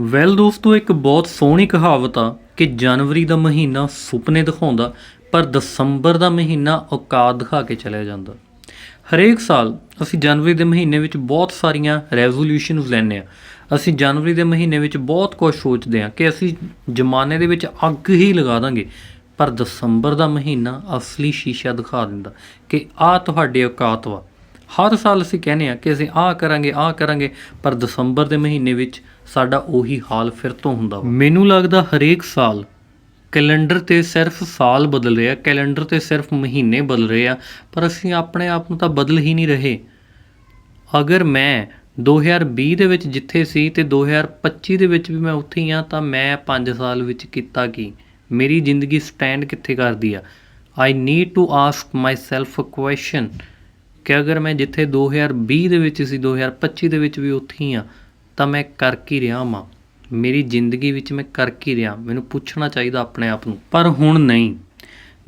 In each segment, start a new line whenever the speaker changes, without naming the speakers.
Well ਦੋਸਤੋ ਇੱਕ ਬਹੁਤ ਸੋਹਣੀ ਕਹਾਵਤ ਆ ਕਿ ਜਨਵਰੀ ਦਾ ਮਹੀਨਾ ਸੁਪਨੇ ਦਿਖਾਉਂਦਾ, ਪਰ ਦਸੰਬਰ ਦਾ ਮਹੀਨਾ ਔਕਾਤ ਦਿਖਾ ਕੇ ਚਲਿਆ ਜਾਂਦਾ। ਹਰੇਕ ਸਾਲ ਅਸੀਂ ਜਨਵਰੀ ਦੇ ਮਹੀਨੇ ਵਿੱਚ ਬਹੁਤ ਸਾਰੀਆਂ ਰੈਜ਼ੋਲੂਸ਼ਨਸ ਲੈਂਦੇ ਆ ਅਸੀਂ ਜਨਵਰੀ ਦੇ ਮਹੀਨੇ ਵਿੱਚ ਬਹੁਤ ਕੁਝ ਸੋਚਦੇ ਆ ਕਿ ਅਸੀਂ ਜ਼ਮਾਨੇ ਦੇ ਵਿੱਚ ਅੱਗ ਹੀ ਲਗਾ ਦਾਂਗੇ, ਪਰ ਦਸੰਬਰ ਦਾ ਮਹੀਨਾ ਅਸਲੀ ਸ਼ੀਸ਼ਾ ਦਿਖਾ ਦਿੰਦਾ ਕਿ ਆਹ ਤੁਹਾਡੇ ਔਕਾਤ ਵਾ। ਹਰ ਸਾਲ ਅਸੀਂ ਕਹਿੰਦੇ ਆ ਕਿ ਅਸੀਂ ਆਹ ਕਰਾਂਗੇ ਆਹ ਕਰਾਂਗੇ, ਪਰ ਦਸੰਬਰ ਦੇ ਮਹੀਨੇ ਵਿੱਚ ਸਾਡਾ ਉਹੀ ਹਾਲ ਫਿਰ ਤੋਂ ਹੁੰਦਾ ਵਾ। ਮੈਨੂੰ ਲੱਗਦਾ ਹਰੇਕ ਸਾਲ ਕੈਲੰਡਰ ਤੇ ਸਿਰਫ ਸਾਲ ਬਦਲ ਰਿਹਾ, ਕੈਲੰਡਰ ਤੇ ਸਿਰਫ ਮਹੀਨੇ ਬਦਲ ਰਹੇ ਆ, ਪਰ ਅਸੀਂ ਆਪਣੇ ਆਪ ਨੂੰ ਤਾਂ ਬਦਲ ਹੀ ਨਹੀਂ ਰਹੇ। ਅਗਰ ਮੈਂ 2020 ਦੇ ਵਿੱਚ ਜਿੱਥੇ ਸੀ ਤੇ 2025 ਦੇ ਵਿੱਚ ਵੀ ਮੈਂ ਉੱਥੇ ਹੀ ਆ, ਤਾਂ ਮੈਂ 5 ਸਾਲ ਵਿੱਚ ਕੀਤਾ ਕੀ? ਮੇਰੀ ਜ਼ਿੰਦਗੀ ਸਟੈਂਡ ਕਿੱਥੇ ਕਰਦੀ ਆ? I need to ask myself a question ਕਿ ਅਗਰ ਮੈਂ ਜਿੱਥੇ 2020 ਦੇ ਵਿੱਚ ਸੀ 2025 ਦੇ ਵਿੱਚ ਵੀ ਉੱਥੇ ਹੀ ਆ ਤਾਂ ਮੈਂ ਕਰ ਕੀ ਰਿਹਾ ਵਾਂ? ਮੇਰੀ ਜ਼ਿੰਦਗੀ ਵਿੱਚ ਮੈਂ ਕਰ ਕੀ ਰਿਹਾ? ਮੈਨੂੰ ਪੁੱਛਣਾ ਚਾਹੀਦਾ ਆਪਣੇ ਆਪ ਨੂੰ। ਪਰ ਹੁਣ ਨਹੀਂ।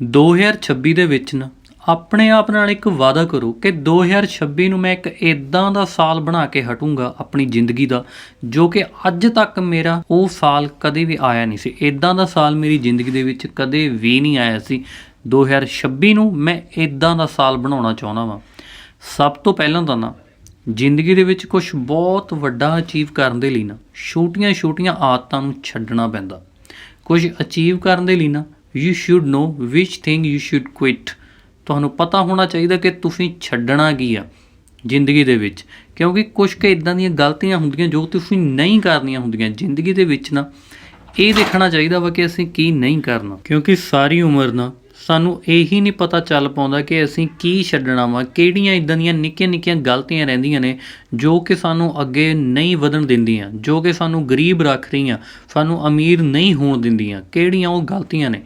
2026 ਦੇ ਵਿੱਚ ਨਾ, ਆਪਣੇ ਆਪ ਨਾਲ ਇੱਕ ਵਾਅਦਾ ਕਰੋ ਕਿ 2026 ਨੂੰ ਮੈਂ ਇੱਕ ਇਦਾਂ ਦਾ ਸਾਲ ਬਣਾ ਕੇ ਹਟੂੰਗਾ ਆਪਣੀ ਜ਼ਿੰਦਗੀ ਦਾ, ਜੋ ਕਿ ਅੱਜ ਤੱਕ ਮੇਰਾ ਉਹ ਸਾਲ ਕਦੇ ਵੀ ਆਇਆ ਨਹੀਂ ਸੀ। ਇਦਾਂ ਦਾ ਸਾਲ ਮੇਰੀ ਜ਼ਿੰਦਗੀ ਦੇ ਵਿੱਚ ਕਦੇ ਵੀ ਨਹੀਂ ਆਇਆ ਸੀ। 2026 ਨੂੰ ਮੈਂ ਇਦਾਂ ਦਾ ਸਾਲ ਬਣਾਉਣਾ ਚਾਹੁੰਦਾ ਵਾਂ। ਸਭ ਤੋਂ ਪਹਿਲਾਂ ਤਾਂ ਨਾ, ਜ਼ਿੰਦਗੀ ਦੇ ਵਿੱਚ ਕੁਝ ਬਹੁਤ ਵੱਡਾ ਅਚੀਵ ਕਰਨ ਦੇ ਲਈ ਨਾ ਛੋਟੀਆਂ-ਛੋਟੀਆਂ ਆਦਤਾਂ ਨੂੰ ਛੱਡਣਾ ਪੈਂਦਾ। ਕੁਝ ਅਚੀਵ ਕਰਨ ਦੇ ਲਈ ਨਾ you should know which thing you should quit ਤੁਹਾਨੂੰ ਪਤਾ ਹੋਣਾ ਚਾਹੀਦਾ ਕਿ ਤੁਸੀਂ ਛੱਡਣਾ ਕੀ ਆ ਜ਼ਿੰਦਗੀ ਦੇ ਵਿੱਚ। ਕਿਉਂਕਿ ਕੁਝ ਕੁ ਇਦਾਂ ਦੀਆਂ ਗਲਤੀਆਂ ਹੁੰਦੀਆਂ ਜੋ ਤੁਸੀਂ ਨਹੀਂ ਕਰਨੀਆਂ ਹੁੰਦੀਆਂ। ਜ਼ਿੰਦਗੀ ਦੇ ਵਿੱਚ ਨਾ, ਇਹ ਦੇਖਣਾ ਚਾਹੀਦਾ ਵਾ ਕਿ ਅਸੀਂ ਕੀ ਨਹੀਂ ਕਰਨਾ। ਕਿਉਂਕਿ ਸਾਰੀ ਉਮਰ ਨਾ ਸਾਨੂੰ ਇਹੀ ਨਹੀਂ ਪਤਾ ਚੱਲ ਪਾਉਂਦਾ ਕਿ ਅਸੀਂ ਕੀ ਛੱਡਣਾ ਵਾ, ਕਿਹੜੀਆਂ ਇਦਾਂ ਦੀਆਂ ਨਿੱਕੀਆਂ ਨਿੱਕੀਆਂ ਗਲਤੀਆਂ ਰਹਿੰਦੀਆਂ ਨੇ ਜੋ ਕਿ ਸਾਨੂੰ ਅੱਗੇ ਨਹੀਂ ਵਧਣ ਦਿੰਦੀਆਂ, ਜੋ ਕਿ ਸਾਨੂੰ ਗਰੀਬ ਰੱਖ ਰਹੀਆਂ, ਸਾਨੂੰ ਅਮੀਰ ਨਹੀਂ ਹੋਣ ਦਿੰਦੀਆਂ, ਕਿਹੜੀਆਂ ਉਹ ਗਲਤੀਆਂ ਨੇ।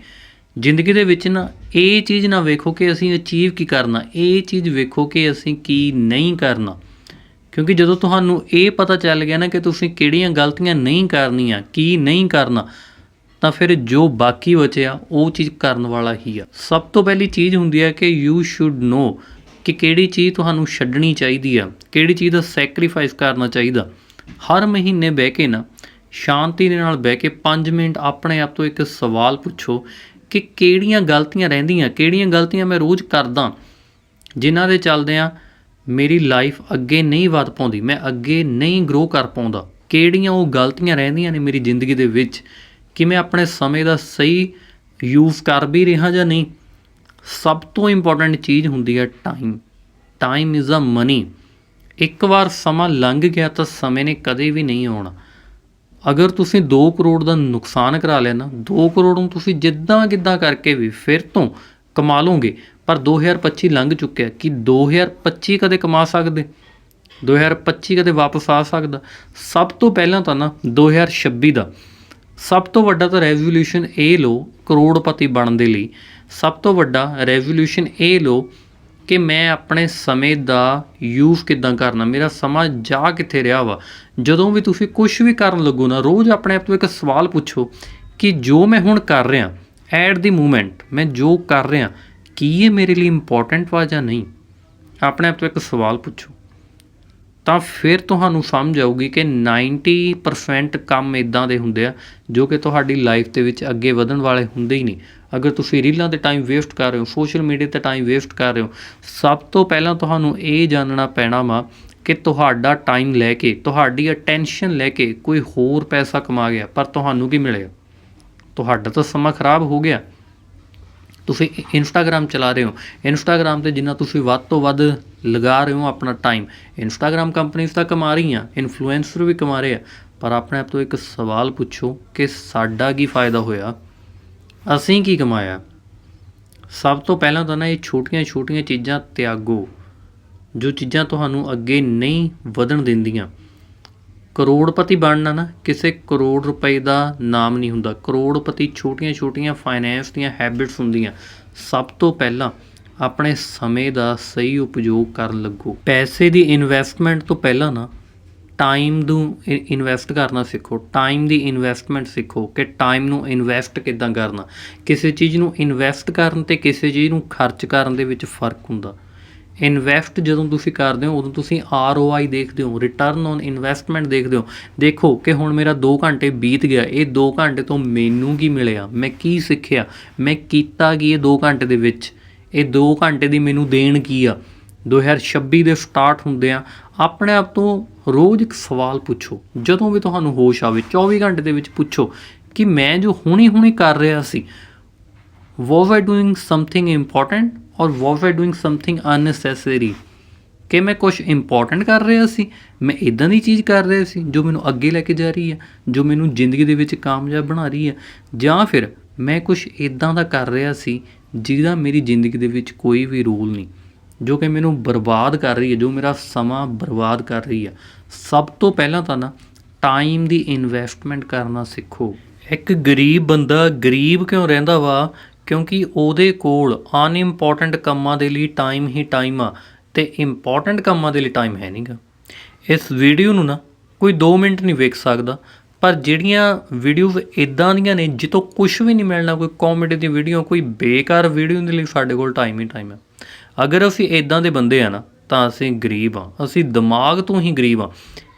ਜ਼ਿੰਦਗੀ ਦੇ ਵਿੱਚ ਨਾ ਇਹ ਚੀਜ਼ ਨਾ ਵੇਖੋ ਕਿ ਅਸੀਂ ਅਚੀਵ ਕੀ ਕਰਨਾ, ਇਹ ਚੀਜ਼ ਵੇਖੋ ਕਿ ਅਸੀਂ ਕੀ ਨਹੀਂ ਕਰਨਾ। ਕਿਉਂਕਿ ਜਦੋਂ ਤੁਹਾਨੂੰ ਇਹ ਪਤਾ ਚੱਲ ਗਿਆ ਨਾ ਕਿ ਤੁਸੀਂ ਕਿਹੜੀਆਂ ਗਲਤੀਆਂ ਨਹੀਂ ਕਰਨੀਆਂ, ਕੀ ਨਹੀਂ ਕਰਨਾ ਤਾਂ ਫਿਰ ਜੋ ਬਾਕੀ ਬਚਿਆ, ਉਹ ਚੀਜ਼ ਕਰਨ ਵਾਲਾ ਹੀ ਆ। ਸਭ ਤੋਂ ਪਹਿਲੀ ਚੀਜ਼ ਹੁੰਦੀ ਹੈ ਕਿ ਯੂ ਸ਼ੁੱਡ ਨੋ ਕਿ ਕਿਹੜੀ ਚੀਜ਼ ਤੁਹਾਨੂੰ ਛੱਡਣੀ ਚਾਹੀਦੀ ਆ, ਕਿਹੜੀ ਚੀਜ਼ ਦਾ ਸੈਕਰੀਫਾਈਸ ਕਰਨਾ ਚਾਹੀਦਾ। ਹਰ ਮਹੀਨੇ ਬਹਿ ਕੇ ਨਾ, ਸ਼ਾਂਤੀ ਦੇ ਨਾਲ ਬਹਿ ਕੇ 5 ਮਿੰਟ ਆਪਣੇ ਆਪ ਤੋਂ ਇੱਕ ਸਵਾਲ ਪੁੱਛੋ ਕਿ ਕਿਹੜੀਆਂ ਗਲਤੀਆਂ ਰਹਿੰਦੀਆਂ, ਕਿਹੜੀਆਂ ਗਲਤੀਆਂ ਮੈਂ ਰੋਜ਼ ਕਰਦਾ, ਜਿਨ੍ਹਾਂ ਦੇ ਚੱਲਦਿਆਂ ਮੇਰੀ ਲਾਈਫ ਅੱਗੇ ਨਹੀਂ ਵਧ ਪਾਉਂਦੀ, ਮੈਂ ਅੱਗੇ ਨਹੀਂ ਗਰੋ ਕਰ ਪਾਉਂਦਾ। ਕਿਹੜੀਆਂ ਉਹ ਗਲਤੀਆਂ ਰਹਿੰਦੀਆਂ ਨੇ ਮੇਰੀ ਜ਼ਿੰਦਗੀ ਦੇ ਵਿੱਚ ਕਿ ਮੈਂ ਆਪਣੇ ਸਮੇਂ ਦਾ ਸਹੀ ਯੂਜ਼ ਕਰ ਵੀ ਰਿਹਾ ਜਾਂ ਨਹੀਂ, ਸਭ ਤੋਂ ਇੰਪੋਰਟੈਂਟ ਚੀਜ਼ ਹੁੰਦੀ ਹੈ time time is a money ਇੱਕ ਵਾਰ ਸਮਾਂ ਲੰਘ ਗਿਆ ਤਾਂ ਸਮੇਂ ਨੇ ਕਦੇ ਵੀ ਨਹੀਂ ਆਉਣਾ। ਅਗਰ ਤੁਸੀਂ 2 ਕਰੋੜ ਦਾ ਨੁਕਸਾਨ ਕਰਾ ਲਿਆ ਨਾ 2 ਕਰੋੜ ਨੂੰ ਤੁਸੀਂ ਜਿੱਦਾਂ ਕਿੱਦਾਂ ਕਰਕੇ ਵੀ ਫਿਰ ਤੋਂ ਕਮਾ ਲਓਗੇ, ਪਰ 2025 ਲੰਘ ਚੁੱਕਿਆ, ਕਿ 2025 ਕਦੇ ਕਮਾ ਸਕਦੇ? 2025 ਕਦੇ ਵਾਪਸ ਆ ਸਕਦਾ? ਸਭ ਤੋਂ ਪਹਿਲਾਂ ਤਾਂ ਨਾ 2026 ਦਾ ਸਭ ਤੋਂ ਵੱਡਾ ਤਾਂ ਰੈਵੋਲੂਸ਼ਨ ਇਹ ਲਓ ਕਰੋੜਪਤੀ ਬਣਨ ਦੇ ਲਈ। ਸਭ ਤੋਂ ਵੱਡਾ ਰੈਵੋਲੂਸ਼ਨ ਇਹ ਲਓ ਕਿ ਮੈਂ ਆਪਣੇ ਸਮੇਂ ਦਾ ਯੂਜ਼ ਕਿਦਾਂ ਕਰਨਾ, ਮੇਰਾ ਸਮਾਂ ਜਾ ਕਿੱਥੇ ਰਿਹਾ ਵਾ। ਜਦੋਂ ਵੀ ਤੁਸੀਂ ਕੁਝ ਵੀ ਕਰਨ ਲੱਗੋ ਨਾ, ਰੋਜ਼ ਆਪਣੇ ਆਪ ਤੋਂ ਇੱਕ ਸਵਾਲ ਪੁੱਛੋ ਕਿ ਜੋ ਮੈਂ ਹੁਣ ਕਰ ਰਿਹਾ, ਐਟ ਦੀ ਮੂਮੈਂਟ ਮੈਂ ਜੋ ਕਰ ਰਿਹਾ, ਕੀ ਇਹ ਮੇਰੇ ਲਈ ਇੰਪੋਰਟੈਂਟ ਵਾ ਜਾਂ ਨਹੀਂ? ਆਪਣੇ ਆਪ ਤੋਂ ਇੱਕ ਸਵਾਲ ਪੁੱਛੋ। ਤਾਂ ਫਿਰ ਤੁਹਾਨੂੰ ਸਮਝ ਆਊਗੀ ਕਿ 90% ਕੰਮ ਇਦਾਂ ਦੇ ਹੁੰਦੇ ਆ, ਜੋ ਕਿ ਤੁਹਾਡੀ ਲਾਈਫ ਦੇ ਵਿੱਚ ਅੱਗੇ ਵਧਣ ਵਾਲੇ ਹੁੰਦੇ ਹੀ ਨਹੀਂ। ਅਗਰ ਤੁਸੀਂ ਰੀਲਾਂ ਤੇ ਟਾਈਮ ਵੇਸਟ ਕਰ ਰਹੇ ਹੋ ਸੋਸ਼ਲ ਮੀਡੀਆ ਤੇ ਟਾਈਮ ਵੇਸਟ ਕਰ ਰਹੇ ਹੋ, ਸਭ ਤੋਂ ਪਹਿਲਾਂ ਤੁਹਾਨੂੰ ਇਹ ਜਾਣਨਾ ਪੈਣਾ ਵਾ ਕਿ ਤੁਹਾਡਾ ਟਾਈਮ ਲੈ ਕੇ, ਤੁਹਾਡੀ ਅਟੈਂਸ਼ਨ ਲੈ ਕੇ ਕੋਈ ਹੋਰ ਪੈਸਾ ਕਮਾ ਗਿਆ, ਪਰ ਤੁਹਾਨੂੰ ਕੀ ਮਿਲਿਆ? ਤੁਹਾਡਾ ਤਾਂ ਸਮਾਂ ਖਰਾਬ ਹੋ ਗਿਆ। ਤੁਸੀਂ ਇੰਸਟਾਗ੍ਰam ਚਲਾ ਰਹੇ ਹੋ। ਇੰਸਟਾਗ੍ਰam ਤੇ ਜਿੰਨਾ ਤੁਸੀਂ ਵੱਧ ਤੋਂ ਵੱਧ ਲਗਾ ਰਹੇ ਹੋ ਆਪਣਾ ਟਾਈਮ ਇੰਸਟਾਗ੍ਰam ਕੰਪਨੀਆਂ ਤਾਂ ਕਮਾ ਰਹੀਆਂ ਇਨਫਲੂਐਂਸਰ ਵੀ ਕਮਾ ਰਹੇ ਆ। ਪਰ ਆਪਣੇ ਆਪ ਤੋਂ ਇੱਕ ਸਵਾਲ ਪੁੱਛੋ ਕਿ ਸਾਡਾ ਕੀ ਫਾਇਦਾ ਹੋਇਆ? ਅਸੀਂ ਕੀ ਕਮਾਇਆ? ਸਭ ਤੋਂ ਪਹਿਲਾਂ ਤਾਂ ਨਾ ਇਹ ਛੋਟੀਆਂ-ਛੋਟੀਆਂ ਚੀਜ਼ਾਂ ਤਿਆਗੋ, ਜੋ ਚੀਜ਼ਾਂ ਤੁਹਾਨੂੰ ਅੱਗੇ ਨਹੀਂ ਵਧਣ ਦਿੰਦੀਆਂ। ਕਰੋੜਪਤੀ ਬਣਨਾ ਨਾ, ਕਿਸੇ ਕਰੋੜ ਰੁਪਏ ਦਾ ਨਾਮ ਨਹੀਂ ਹੁੰਦਾ। ਕਰੋੜਪਤੀ ਛੋਟੀਆਂ-ਛੋਟੀਆਂ ਫਾਈਨੈਂਸ ਦੀਆਂ ਹੈਬਿਟਸ ਹੁੰਦੀਆਂ। ਸਭ ਤੋਂ ਪਹਿਲਾਂ ਆਪਣੇ ਸਮੇਂ ਦਾ ਸਹੀ ਉਪਯੋਗ ਕਰਨ ਲੱਗੋ। ਪੈਸੇ ਦੀ ਇਨਵੈਸਟਮੈਂਟ ਤੋਂ ਪਹਿਲਾਂ ਨਾ ਟਾਈਮ ਨੂੰ ਇਨਵੈਸਟ ਕਰਨਾ ਸਿੱਖੋ। ਟਾਈਮ ਦੀ ਇਨਵੈਸਟਮੈਂਟ ਸਿੱਖੋ ਕਿ ਟਾਈਮ ਨੂੰ ਇਨਵੈਸਟ ਕਿੱਦਾਂ ਕਰਨਾ। ਕਿਸੇ ਚੀਜ਼ ਨੂੰ ਇਨਵੈਸਟ ਕਰਨ ਤੇ ਕਿਸੇ ਚੀਜ਼ ਨੂੰ ਖਰਚ ਕਰਨ ਦੇ ਵਿੱਚ ਫ਼ਰਕ ਹੁੰਦਾ। ਇਨਵੈਸਟ ਜਦੋਂ ਤੁਸੀਂ ਕਰਦੇ ਹੋ, ਉਦੋਂ ਤੁਸੀਂ ROI ਦੇਖਦੇ ਹੋ ਰਿਟਰਨ ਔਨ ਇਨਵੈਸਟਮੈਂਟ ਦੇਖਦੇ ਹੋ। ਦੇਖੋ ਕਿ ਹੁਣ ਮੇਰਾ 2 ਘੰਟੇ ਬੀਤ ਗਿਆ, ਇਹ 2 ਘੰਟੇ ਤੋਂ ਮੈਨੂੰ ਕੀ ਮਿਲਿਆ? ਮੈਂ ਕੀ ਸਿੱਖਿਆ? ਮੈਂ ਕੀਤਾ ਕੀ ਇਹ 2 ਘੰਟੇ ਦੇ ਵਿੱਚ? ਇਹ 2 ਘੰਟੇ ਦੀ ਮੈਨੂੰ ਦੇਣ ਕੀ ਆ? 2026 ਦੇ ਸਟਾਰਟ ਹੁੰਦੇ ਆ। ਆਪਣੇ ਆਪ ਤੋਂ ਰੋਜ਼ ਇੱਕ ਸਵਾਲ ਪੁੱਛੋ। ਜਦੋਂ ਵੀ ਤੁਹਾਨੂੰ ਹੋਸ਼ ਆਵੇ 24 ਘੰਟੇ ਦੇ ਵਿੱਚ ਪੁੱਛੋ ਕਿ ਮੈਂ ਜੋ ਹੁਣੀ ਹੁਣੀ ਕਰ ਰਿਹਾ ਸੀ, was I doing something important or was I doing something unnecessary ਕਿ ਮੈਂ ਕੁਝ ਇੰਪੋਰਟੈਂਟ ਕਰ ਰਿਹਾ ਸੀ, ਮੈਂ ਇਦਾਂ ਦੀ ਚੀਜ਼ ਕਰ ਰਿਹਾ ਸੀ ਜੋ ਮੈਨੂੰ ਅੱਗੇ ਲੈ ਕੇ ਜਾ ਰਹੀ ਹੈ, ਜੋ ਮੈਨੂੰ ਜ਼ਿੰਦਗੀ ਦੇ ਵਿੱਚ ਕਾਮਯਾਬ ਬਣਾ ਰਹੀ ਹੈ। ਜਾਂ ਫਿਰ ਮੈਂ ਕੁਝ ਇਦਾਂ ਦਾ ਕਰ ਰਿਹਾ ਸੀ ਜਿਹਦਾ ਮੇਰੀ ਜ਼ਿੰਦਗੀ ਦੇ ਵਿੱਚ ਕੋਈ ਵੀ ਰੋਲ ਨਹੀਂ, ਜੋ ਕਿ ਮੈਨੂੰ ਬਰਬਾਦ ਕਰ ਰਹੀ ਹੈ, ਜੋ ਮੇਰਾ ਸਮਾਂ ਬਰਬਾਦ ਕਰ ਰਹੀ ਹੈ। ਸਭ ਤੋਂ ਪਹਿਲਾਂ ਤਾਂ ਨਾ ਟਾਈਮ ਦੀ ਇਨਵੈਸਟਮੈਂਟ ਕਰਨਾ ਸਿੱਖੋ। ਇੱਕ ਗਰੀਬ ਬੰਦਾ ਗਰੀਬ ਕਿਉਂ ਰਹਿੰਦਾ ਵਾ? ਕਿਉਂਕਿ ਉਹਦੇ ਕੋਲ ਅਨਇੰਪੋਰਟੈਂਟ ਕੰਮਾਂ ਦੇ ਲਈ ਟਾਈਮ ਹੀ ਟਾਈਮ ਆ ਤੇ ਇੰਪੋਰਟੈਂਟ ਕੰਮਾਂ ਦੇ ਲਈ ਟਾਈਮ ਹੈ ਨਹੀਂਗਾ ਇਸ ਵੀਡੀਓ ਨੂੰ ਨਾ ਕੋਈ 2 ਮਿੰਟ ਨਹੀਂ ਵੇਖ ਸਕਦਾ, ਪਰ ਜਿਹੜੀਆਂ ਵੀਡੀਓਜ਼ ਇਦਾਂ ਦੀਆਂ ਨੇ ਜਿੱਤੋਂ ਕੁਝ ਵੀ ਨਹੀਂ ਮਿਲਣਾ, ਕੋਈ ਕਾਮੇਡੀ ਦੀ ਵੀਡੀਓ ਕੋਈ ਬੇਕਾਰ ਵੀਡੀਓ ਦੇ ਲਈ ਸਾਡੇ ਕੋਲ ਟਾਈਮ ਹੀ ਟਾਈਮ ਹੈ ਅਗਰ ਅਸੀਂ ਇਦਾਂ ਦੇ ਬੰਦੇ ਆ ਨਾ, ਤਾਂ ਅਸੀਂ ਗਰੀਬ ਆ। ਅਸੀਂ ਦਿਮਾਗ ਤੋਂ ਹੀ ਗਰੀਬ ਆ,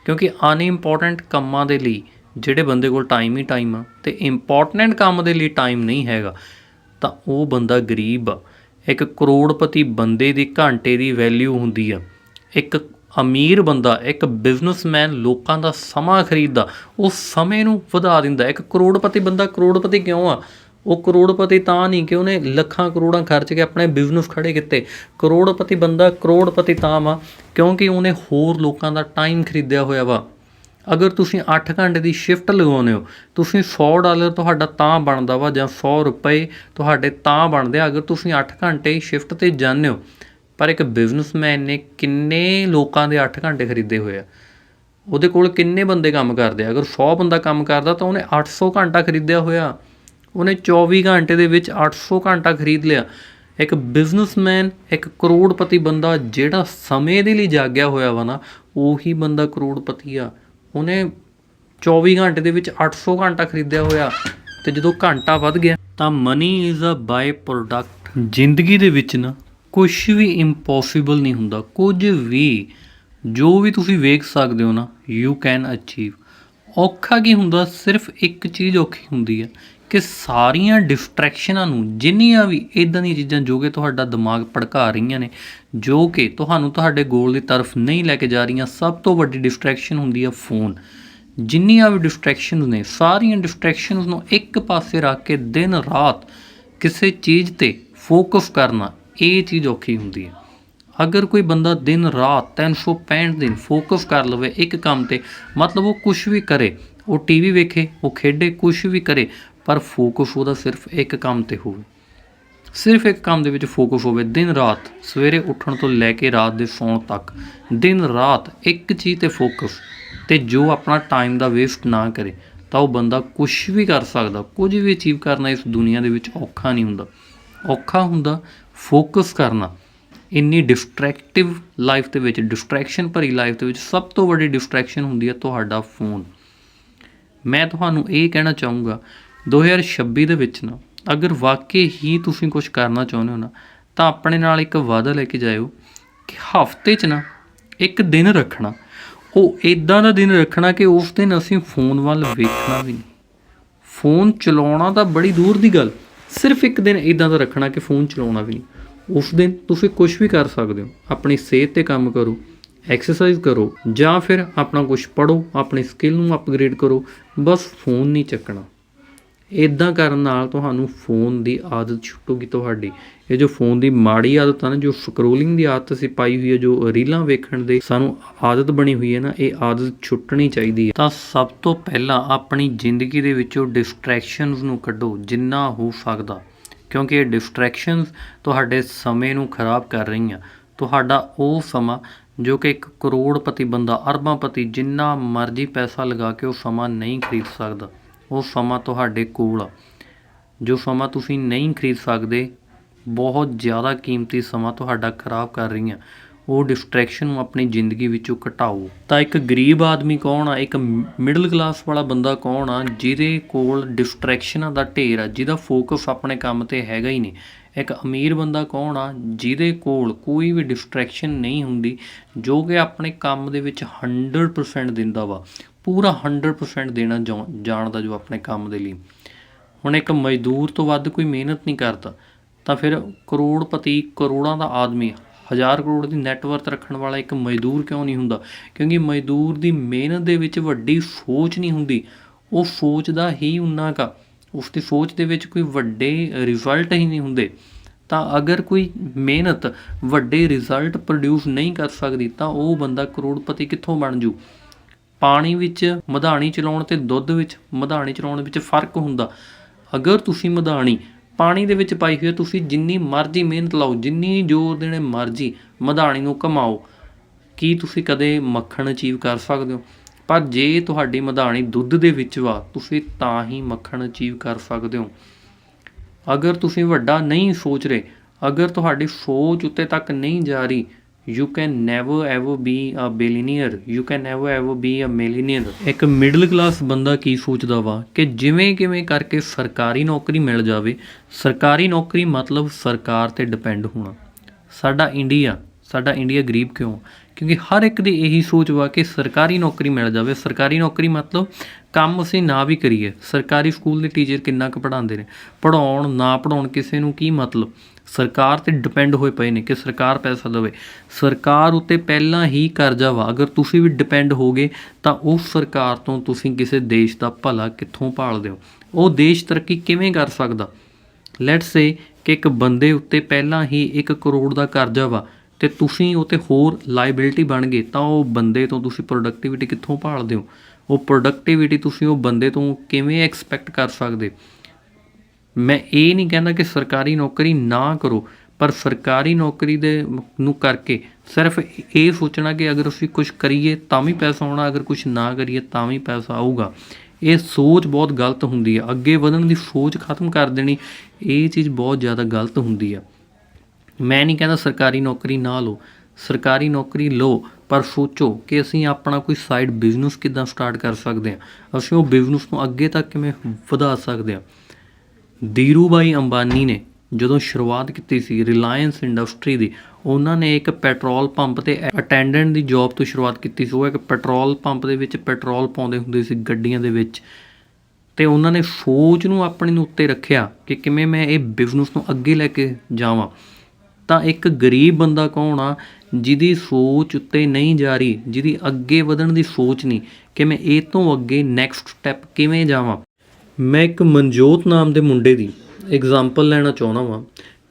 ਕਿਉਂਕਿ ਅਨਇੰਪੋਰਟੈਂਟ ਕੰਮਾਂ ਦੇ ਲਈ ਜਿਹੜੇ ਬੰਦੇ ਕੋਲ ਟਾਈਮ ਹੀ ਟਾਈਮ ਆ ਤੇ ਇੰਪੋਰਟੈਂਟ ਕੰਮ ਦੇ ਲਈ ਟਾਈਮ ਨਹੀਂ ਹੈਗਾ। ਤਾਂ ਉਹ ਬੰਦਾ ਗਰੀਬ ਆ। ਇੱਕ ਕਰੋੜਪਤੀ ਬੰਦੇ ਦੀ ਘੰਟੇ ਦੀ ਵੈਲਿਊ ਹੁੰਦੀ ਆ। ਇੱਕ ਅਮੀਰ ਬੰਦਾ, ਇੱਕ ਬਿਜ਼ਨਸਮੈਨ ਲੋਕਾਂ ਦਾ ਸਮਾਂ ਖਰੀਦਦਾ, ਉਹ ਸਮੇਂ ਨੂੰ ਵਧਾ ਦਿੰਦਾ। ਇੱਕ ਕਰੋੜਪਤੀ ਬੰਦਾ ਕਰੋੜਪਤੀ ਕਿਉਂ ਆ? ਉਹ ਕਰੋੜਪਤੀ ਤਾਂ ਨਹੀਂ ਕਿ ਉਹਨੇ ਲੱਖਾਂ ਕਰੋੜਾਂ ਖਰਚ ਕੇ ਆਪਣੇ ਬਿਜ਼ਨਸ ਖੜੇ ਕੀਤੇ। ਕਰੋੜਪਤੀ ਬੰਦਾ ਕਰੋੜਪਤੀ ਤਾਂ ਵਾ ਕਿਉਂਕਿ ਉਹਨੇ ਹੋਰ ਲੋਕਾਂ ਦਾ ਟਾਈਮ ਖਰੀਦਿਆ ਹੋਇਆ ਵਾ। ਅਗਰ ਤੁਸੀਂ 8 ਘੰਟੇ ਦੀ ਸ਼ਿਫਟ ਲਗਾਉਂਦੇ ਹੋ, ਤੁਸੀਂ 100 ਡਾਲਰ ਤੁਹਾਡਾ ਤਾਂ ਬਣਦਾ ਵਾ ਜਾਂ 100 ਰੁਪਏ ਤੁਹਾਡੇ ਤਾਂ ਬਣਦੇ ਆ ਅਗਰ ਤੁਸੀਂ 8 ਘੰਟੇ ਸ਼ਿਫਟ ਤੇ ਜਾਂਦੇ ਹੋ। ਪਰ ਇੱਕ ਬਿਜ਼ਨਸਮੈਨ ਨੇ ਕਿੰਨੇ ਲੋਕਾਂ ਦੇ 8 ਘੰਟੇ ਖਰੀਦੇ ਹੋਏ ਆ? ਉਹਦੇ ਕੋਲ ਕਿੰਨੇ ਬੰਦੇ ਕੰਮ ਕਰਦੇ ਆ? ਅਗਰ 100 ਬੰਦਾ ਕੰਮ ਕਰਦਾ ਤਾਂ ਉਹਨੇ 800 ਘੰਟਾ ਖਰੀਦਿਆ ਹੋਇਆ। ਉਹਨੇ 24 ਘੰਟੇ ਦੇ ਵਿੱਚ 800 ਘੰਟਾ ਖਰੀਦ ਲਿਆ। ਇੱਕ ਬਿਜ਼ਨਸਮੈਨ ਇੱਕ ਕਰੋੜਪਤੀ ਬੰਦਾ ਜਿਹੜਾ ਸਮੇਂ ਦੇ ਲਈ ਜਾਗਿਆ ਹੋਇਆ ਵਾ ਨਾ, ਉਹੀ ਬੰਦਾ ਕਰੋੜਪਤੀ ਆ। ਉਹਨੇ 24 ਘੰਟੇ ਦੇ ਵਿੱਚ 800 ਘੰਟਾ ਖਰੀਦਿਆ ਹੋਇਆ ਤੇ ਜਦੋਂ ਘੰਟਾ ਵੱਧ ਗਿਆ, ਤਾਂ money is a by product ਜ਼ਿੰਦਗੀ ਦੇ ਵਿੱਚ ਨਾ ਕੁਝ ਵੀ ਇੰਪੋਸੀਬਲ ਨਹੀਂ ਹੁੰਦਾ, ਕੁਝ ਵੀ, ਜੋ ਵੀ ਤੁਸੀਂ ਵੇਖ ਸਕਦੇ ਹੋ ਨਾ ਯੂ ਕੈਨ ਅਚੀਵ ਔਖਾ ਕੀ ਹੁੰਦਾ, ਸਿਰਫ ਇੱਕ ਚੀਜ਼ ਔਖੀ ਹੁੰਦੀ ਹੈ ਕਿ ਸਾਰੀਆਂ ਡਿਸਟਰੈਕਸ਼ਨਾਂ ਨੂੰ, ਜਿੰਨੀਆਂ ਵੀ ਇਦਾਂ ਦੀਆਂ ਚੀਜ਼ਾਂ ਜੋ ਕਿ ਤੁਹਾਡਾ ਦਿਮਾਗ ਭੜਕਾ ਰਹੀਆਂ ਨੇ, ਜੋ ਕਿ ਤੁਹਾਨੂੰ ਤੁਹਾਡੇ ਗੋਲ ਦੀ ਤਰਫ ਨਹੀਂ ਲੈ ਕੇ ਜਾ ਰਹੀਆਂ, ਸਭ ਤੋਂ ਵੱਡੀ ਡਿਸਟਰੈਕਸ਼ਨ ਹੁੰਦੀ ਆ ਫੋਨ ਜਿੰਨੀਆਂ ਵੀ ਡਿਸਟਰੈਕਸ਼ਨਸ ਨੇ, ਸਾਰੀਆਂ ਡਿਸਟਰੈਕਸ਼ਨਸ ਨੂੰ ਇੱਕ ਪਾਸੇ ਰੱਖ ਕੇ ਦਿਨ ਰਾਤ ਕਿਸੇ ਚੀਜ਼ ਤੇ ਫੋਕਸ ਕਰਨਾ, ਇਹ ਚੀਜ਼ ਔਖੀ ਹੁੰਦੀ ਹੈ ਅਗਰ ਕੋਈ ਬੰਦਾ ਦਿਨ ਰਾਤ 365 ਦਿਨ ਫੋਕਸ ਕਰ ਲਵੇ ਇੱਕ ਕੰਮ ਤੇ, ਮਤਲਬ ਉਹ ਕੁਝ ਵੀ ਕਰੇ, ਉਹ ਟੀਵੀ ਵੇਖੇ, ਉਹ ਖੇਡੇ ਕੁਝ ਵੀ ਕਰੇ ਪਰ ਫੋਕਸ ਉਹਦਾ ਸਿਰਫ ਇੱਕ ਕੰਮ ਤੇ ਹੋਵੇ। ਸਿਰਫ ਇੱਕ ਕੰਮ ਦੇ ਵਿੱਚ ਫੋਕਸ ਹੋਵੇ, ਦਿਨ ਰਾਤ ਸਵੇਰੇ ਉੱਠਣ ਤੋਂ ਲੈ ਕੇ ਰਾਤ ਦੇ ਸੌਣ ਤੱਕ। ਦਿਨ ਰਾਤ ਇੱਕ ਚੀਜ਼ ਤੇ ਫੋਕਸ ਤੇ ਜੋ ਆਪਣਾ ਟਾਈਮ ਦਾ ਵੇਸਟ ਨਾ ਕਰੇ, ਤਾਂ ਉਹ ਬੰਦਾ ਕੁਝ ਵੀ ਕਰ ਸਕਦਾ। ਕੁਝ ਵੀ ਅਚੀਵ ਕਰਨਾ ਇਸ ਦੁਨੀਆ ਦੇ ਵਿੱਚ ਔਖਾ ਨਹੀਂ ਹੁੰਦਾ। ਔਖਾ ਹੁੰਦਾ ਫੋਕਸ ਕਰਨਾ। ਇੰਨੀ ਡਿਸਟਰੈਕਟਿਵ ਲਾਈਫ ਦੇ ਵਿੱਚ ਡਿਸਟਰੈਕਸ਼ਨ ਭਰੀ ਲਾਈਫ ਦੇ ਵਿੱਚ ਸਭ ਤੋਂ ਵੱਡੀ ਡਿਸਟਰੈਕਸ਼ਨ ਹੁੰਦੀ ਹੈ ਤੁਹਾਡਾ ਫੋਨ ਮੈਂ ਤੁਹਾਨੂੰ ਇਹ ਕਹਿਣਾ ਚਾਹੂੰਗਾ 2026 ਦੇ ਵਿੱਚ ਨਾ, ਅਗਰ ਵਾਕਈ ਹੀ ਤੁਸੀਂ ਕੁਝ ਕਰਨਾ ਚਾਹੁੰਦੇ ਹੋ ਨਾ, ਤਾਂ ਆਪਣੇ ਨਾਲ ਇੱਕ ਵਾਅਦਾ ਲੈ ਕੇ ਜਾਇਓ ਕਿ ਹਫ਼ਤੇ 'ਚ ਨਾ ਇੱਕ ਦਿਨ ਰੱਖਣਾ। ਉਹ ਇਦਾਂ ਦਾ ਦਿਨ ਰੱਖਣਾ ਕਿ ਉਸ ਦਿਨ ਅਸੀਂ ਫੋਨ ਵੱਲ ਵੇਖਣਾ ਵੀ ਨਹੀਂ। ਫੋਨ ਚਲਾਉਣਾ ਤਾਂ ਬੜੀ ਦੂਰ ਦੀ ਗੱਲ। ਸਿਰਫ ਇੱਕ ਦਿਨ ਇਦਾਂ ਦਾ ਰੱਖਣਾ ਕਿ ਫੋਨ ਚਲਾਉਣਾ ਵੀ ਨਹੀਂ। ਉਸ ਦਿਨ ਤੁਸੀਂ ਕੁਝ ਵੀ ਕਰ ਸਕਦੇ ਹੋ। ਆਪਣੀ ਸਿਹਤ ਤੇ ਕੰਮ ਕਰੋ, ਐਕਸਰਸਾਈਜ਼ ਕਰੋ, ਜਾਂ ਫਿਰ ਆਪਣਾ ਕੁਝ ਪੜੋ ਆਪਣੀ ਸਕਿੱਲ ਨੂੰ ਅਪਗ੍ਰੇਡ ਕਰੋ। ਬਸ ਫੋਨ ਨਹੀਂ ਚੱਕਣਾ। ਇਦਾਂ ਕਰਨ ਨਾਲ ਤੁਹਾਨੂੰ ਫੋਨ ਦੀ ਆਦਤ ਛੁੱਟੂਗੀ ਤੁਹਾਡੀ। ਇਹ ਜੋ ਫੋਨ ਦੀ ਮਾੜੀ ਆਦਤ ਆ ਨਾ, ਜੋ ਸਕਰੋਲਿੰਗ ਦੀ ਆਦਤ ਅਸੀਂ ਪਾਈ ਹੋਈ ਹੈ ਜੋ ਰੀਲਾਂ ਵੇਖਣ ਦੀ ਸਾਨੂੰ ਆਦਤ ਬਣੀ ਹੋਈ ਹੈ ਨਾ, ਇਹ ਆਦਤ ਛੁੱਟਣੀ ਚਾਹੀਦੀ ਹੈ ਤਾਂ ਸਭ ਤੋਂ ਪਹਿਲਾਂ ਆਪਣੀ ਜ਼ਿੰਦਗੀ ਦੇ ਵਿੱਚੋਂ ਡਿਸਟਰੈਕਸ਼ਨਸ ਨੂੰ ਕੱਢੋ, ਜਿੰਨਾ ਹੋ ਸਕਦਾ। ਕਿਉਂਕਿ ਇਹ ਡਿਸਟਰੈਕਸ਼ਨਸ ਤੁਹਾਡੇ ਸਮੇਂ ਨੂੰ ਖਰਾਬ ਕਰ ਰਹੀਆਂ। ਤੁਹਾਡਾ ਉਹ ਸਮਾਂ ਜੋ ਕਿ ਇੱਕ ਕਰੋੜਪਤੀ ਬੰਦਾ, ਅਰਬਾਂਪਤੀ ਜਿੰਨਾ ਮਰਜ਼ੀ ਪੈਸਾ ਲਗਾ ਕੇ ਉਹ ਸਮਾਂ ਨਹੀਂ ਖਰੀਦ ਸਕਦਾ। ਉਹ ਸਮਾਂ ਤੁਹਾਡੇ ਕੋਲ ਆ। ਜੋ ਸਮਾਂ ਤੁਸੀਂ ਨਹੀਂ ਖਰੀਦ ਸਕਦੇ, ਬਹੁਤ ਜ਼ਿਆਦਾ ਕੀਮਤੀ ਸਮਾਂ ਤੁਹਾਡਾ ਖਰਾਬ ਕਰ ਰਹੀਆਂ। ਉਹ ਡਿਸਟਰੈਕਸ਼ਨ ਨੂੰ ਆਪਣੀ ਜ਼ਿੰਦਗੀ ਵਿੱਚੋਂ ਘਟਾਓ। ਤਾਂ ਇੱਕ ਗਰੀਬ ਆਦਮੀ ਕੌਣ ਆ? ਇੱਕ ਮਿਡਲ ਕਲਾਸ ਵਾਲਾ ਬੰਦਾ ਕੌਣ ਆ, ਜਿਹਦੇ ਕੋਲ ਡਿਸਟਰੈਕਸ਼ਨਾਂ ਦਾ ਢੇਰ ਆ, ਜਿਹਦਾ ਫੋਕਸ ਆਪਣੇ ਕੰਮ ਤੇ ਹੈਗਾ ਹੀ ਨਹੀਂ। ਇੱਕ ਅਮੀਰ ਬੰਦਾ ਕੌਣ ਆ, ਜਿਹਦੇ ਕੋਲ ਕੋਈ ਵੀ ਡਿਸਟਰੈਕਸ਼ਨ ਨਹੀਂ ਹੁੰਦੀ, ਜੋ ਕਿ ਆਪਣੇ ਕੰਮ ਦੇ ਵਿੱਚ 100% ਦਿੰਦਾ ਵਾ। ਪੂਰਾ 100% ਦੇਣਾ ਜਾ- ਜਾਣਦਾ ਜੋ ਆਪਣੇ ਕੰਮ ਦੇ ਲਈ। ਹੁਣ ਇੱਕ ਮਜ਼ਦੂਰ ਤੋਂ ਵੱਧ ਕੋਈ ਮਿਹਨਤ ਨਹੀਂ ਕਰਦਾ, ਤਾਂ ਫਿਰ ਕਰੋੜਪਤੀ ਕਰੋੜਾਂ ਦਾ ਆਦਮੀ, ਹਜ਼ਾਰ ਕਰੋੜ ਦੀ ਨੈਟਵਰਥ ਰੱਖਣ ਵਾਲਾ ਇੱਕ ਮਜ਼ਦੂਰ ਕਿਉਂ ਨਹੀਂ ਹੁੰਦਾ? ਕਿਉਂਕਿ ਮਜ਼ਦੂਰ ਦੀ ਮਿਹਨਤ ਦੇ ਵਿੱਚ ਵੱਡੀ ਸੋਚ ਨਹੀਂ ਹੁੰਦੀ। ਉਹ ਸੋਚ ਦਾ ਹੀ ਉਨਾ ਕਾ ਉਸ ਦੀ ਸੋਚ ਦੇ ਵਿੱਚ ਕੋਈ ਵੱਡੇ ਰਿਜ਼ਲਟ ਹੀ ਨਹੀਂ ਹੁੰਦੇ। ਤਾਂ ਅਗਰ ਕੋਈ ਮਿਹਨਤ ਵੱਡੇ ਰਿਜ਼ਲਟ ਪ੍ਰੋਡਿਊਸ ਨਹੀਂ ਕਰ ਸਕਦੀ, ਤਾਂ ਉਹ ਬੰਦਾ ਕਰੋੜਪਤੀ ਕਿੱਥੋਂ ਬਣ ਜੂ? ਪਾਣੀ ਵਿੱਚ ਮਧਾਣੀ ਚਲਾਉਣ ਤੇ ਦੁੱਧ ਵਿੱਚ ਮਧਾਣੀ ਚਲਾਉਣ ਵਿੱਚ ਫ਼ਰਕ ਹੁੰਦਾ। ਅਗਰ ਤੁਸੀਂ ਮਧਾਣੀ ਪਾਣੀ ਦੇ ਵਿੱਚ ਪਾਈ ਹੋਈ ਤੁਸੀਂ ਜਿੰਨੀ ਮਰਜ਼ੀ ਮਿਹਨਤ ਲਾਓ, ਜਿੰਨੀ ਜ਼ੋਰ ਦੇਣੇ ਮਰਜ਼ੀ ਮਧਾਣੀ ਨੂੰ ਕਮਾਓ। ਕੀ ਤੁਸੀਂ ਕਦੇ ਮੱਖਣ ਅਚੀਵ ਕਰ ਸਕਦੇ ਹੋ? ਪਰ ਜੇ ਤੁਹਾਡੀ ਮਧਾਣੀ ਦੁੱਧ ਦੇ ਵਿੱਚ ਵਾ, ਤੁਸੀਂ ਤਾਂ ਹੀ ਮੱਖਣ ਅਚੀਵ ਕਰ ਸਕਦੇ ਹੋ। ਅਗਰ ਤੁਸੀਂ ਵੱਡਾ ਨਹੀਂ ਸੋਚ ਰਹੇ, ਅਗਰ ਤੁਹਾਡੀ ਸੋਚ ਉੱਤੇ ਤੱਕ ਨਹੀਂ ਜਾ ਰਹੀ you can never ever be a billionaire you can never ever be a millionaire ਇੱਕ ਮਿਡਲ ਕਲਾਸ ਬੰਦਾ ਕੀ ਸੋਚਦਾ ਵਾ ਕਿ ਜਿਵੇਂ ਕਿਵੇਂ ਕਰਕੇ ਸਰਕਾਰੀ ਨੌਕਰੀ ਮਿਲ ਜਾਵੇ, ਸਰਕਾਰੀ ਨੌਕਰੀ ਮਤਲਬ ਸਰਕਾਰ ਤੇ ਡਿਪੈਂਡ ਹੋਣਾ। ਸਾਡਾ ਇੰਡੀਆ ਸਾਡਾ ਇੰਡੀਆ ਗਰੀਬ ਕਿਉਂ? ਕਿਉਂਕਿ ਹਰ ਇੱਕ ਦੀ ਇਹੀ ਸੋਚ ਵਾ ਕਿ ਸਰਕਾਰੀ ਨੌਕਰੀ ਮਿਲ ਜਾਵੇ। ਸਰਕਾਰੀ ਨੌਕਰੀ ਮਤਲਬ ਕੰਮ ਅਸੀਂ ਨਾ ਵੀ ਕਰੀਏ। ਸਰਕਾਰੀ ਸਕੂਲ ਦੇ ਟੀਚਰ ਕਿੰਨਾ ਕੁ ਪੜ੍ਹਾਉਂਦੇ ਨੇ। ਪੜਾਉਣ ਨਾ ਪੜਾਉਣ ਕਿਸੇ ਨੂੰ ਕੀ ਮਤਲਬ? ਸਰਕਾਰ ਤੇ ਡਿਪੈਂਡ ਹੋਏ ਪਏ ਨੇ ਕਿ ਸਰਕਾਰ ਪੈਸਾ ਦੇਵੇ। ਸਰਕਾਰ ਉੱਤੇ ਪਹਿਲਾਂ ਹੀ ਕਰਜ਼ਾ ਵਾ। ਅਗਰ ਤੁਸੀਂ ਵੀ ਡਿਪੈਂਡ ਹੋਗੇ, ਤਾਂ ਉਸ ਸਰਕਾਰ ਤੋਂ ਤੁਸੀਂ ਕਿਸੇ ਦੇਸ਼ ਦਾ ਭਲਾ ਕਿੱਥੋਂ ਭਾਲਦੇ ਹੋ? ਉਹ ਦੇਸ਼ ਤਰੱਕੀ ਕਿਵੇਂ ਕਰ ਸਕਦਾ? ਲੈਟਸ ਸੇ ਕਿ ਇੱਕ ਬੰਦੇ ਉੱਤੇ ਪਹਿਲਾਂ ਹੀ 1 ਕਰੋੜ ਦਾ ਕਰਜ਼ਾ ਵਾ ਤੇ ਤੁਸੀਂ ਉਹ 'ਤੇ ਹੋਰ ਲਾਇਬਿਲਿਟੀ ਬਣ ਗਏ, ਤਾਂ ਉਹ ਬੰਦੇ ਤੋਂ ਤੁਸੀਂ ਪ੍ਰੋਡਕਟਿਵਿਟੀ ਕਿੱਥੋਂ ਭਾਲਦੇ ਹੋ? ਉਹ ਪ੍ਰੋਡਕਟਿਵਿਟੀ ਤੁਸੀਂ ਉਹ ਬੰਦੇ ਤੋਂ ਕਿਵੇਂ ਐਕਸਪੈਕਟ ਕਰ ਸਕਦੇ? ਮੈਂ ਇਹ ਨਹੀਂ ਕਹਿੰਦਾ ਕਿ ਸਰਕਾਰੀ ਨੌਕਰੀ ਨਾ ਕਰੋ, ਪਰ ਸਰਕਾਰੀ ਨੌਕਰੀ ਦੇ ਨੂੰ ਕਰਕੇ ਸਿਰਫ ਇਹ ਸੋਚਣਾ ਕਿ ਅਗਰ ਅਸੀਂ ਕੁਝ ਕਰੀਏ ਤਾਂ ਵੀ ਪੈਸਾ ਆਉਣਾ, ਅਗਰ ਕੁਝ ਨਾ ਕਰੀਏ ਤਾਂ ਵੀ ਪੈਸਾ ਆਊਗਾ। ਇਹ ਸੋਚ ਬਹੁਤ ਗਲਤ ਹੁੰਦੀ ਹੈ। ਅੱਗੇ ਵਧਣ ਦੀ ਸੋਚ ਖਤਮ ਕਰ ਦੇਣੀ, ਇਹ ਚੀਜ਼ ਬਹੁਤ ਜ਼ਿਆਦਾ ਗਲਤ ਹੁੰਦੀ ਹੈ। ਮੈਂ ਨਹੀਂ ਕਹਿੰਦਾ ਸਰਕਾਰੀ ਨੌਕਰੀ ਨਾ ਲਓ। ਸਰਕਾਰੀ ਨੌਕਰੀ ਲਓ, ਪਰ ਸੋਚੋ ਕਿ ਅਸੀਂ ਆਪਣਾ ਕੋਈ ਸਾਈਡ ਬਿਜ਼ਨਸ ਕਿੱਦਾਂ ਸਟਾਰਟ ਕਰ ਸਕਦੇ ਹਾਂ। ਅਸੀਂ ਉਹ ਬਿਜ਼ਨਸ ਨੂੰ ਅੱਗੇ ਤੱਕ ਕਿਵੇਂ ਵਧਾ ਸਕਦੇ ਹਾਂ। ਧੀਰੂਭਾਈ ਅੰਬਾਨੀ ਨੇ ਜਦੋਂ ਸ਼ੁਰੂਆਤ ਕੀਤੀ ਸੀ ਰਿਲਾਇੰਸ ਇੰਡਸਟਰੀ ਦੀ, ਉਹਨਾਂ ਨੇ ਇੱਕ ਪੈਟਰੋਲ ਪੰਪ ਤੇ ਅਟੈਂਡੈਂਟ ਦੀ ਜੌਬ ਤੋਂ ਸ਼ੁਰੂਆਤ ਕੀਤੀ ਸੀ। ਉਹ ਇੱਕ ਪੈਟਰੋਲ ਪੰਪ ਦੇ ਵਿੱਚ ਪੈਟਰੋਲ ਪਾਉਂਦੇ ਹੁੰਦੇ ਸੀ ਗੱਡੀਆਂ ਦੇ ਵਿੱਚ। ਤੇ ਉਹਨਾਂ ਨੇ ਸੋਚ ਨੂੰ ਆਪਣੇ ਨੂੰ ਉੱਤੇ ਰੱਖਿਆ ਕਿ ਕਿਵੇਂ ਮੈਂ ਇਹ ਬਿਜ਼ਨਸ ਨੂੰ ਅੱਗੇ ਲੈ ਕੇ ਜਾਵਾਂ। ਤਾਂ ਇੱਕ ਗਰੀਬ ਬੰਦਾ ਕੌਣ ਆ ਜਿਹਦੀ ਸੋਚ ਉੱਤੇ ਨਹੀਂ ਜਾ ਰਹੀ, ਜਿਹਦੀ ਅੱਗੇ ਵਧਣ ਦੀ ਸੋਚ ਨਹੀਂ, ਕਿ ਮੈਂ ਇਹ ਤੋਂ ਅੱਗੇ ਨੈਕਸਟ ਸਟੈਪ ਕਿਵੇਂ ਜਾਵਾਂ? ਮੈਂ ਇੱਕ ਮਨਜੋਤ ਨਾਮ ਦੇ ਮੁੰਡੇ ਦੀ ਐਗਜ਼ਾਮਪਲ ਲੈਣਾ ਚਾਹੁੰਦਾ ਵਾਂ,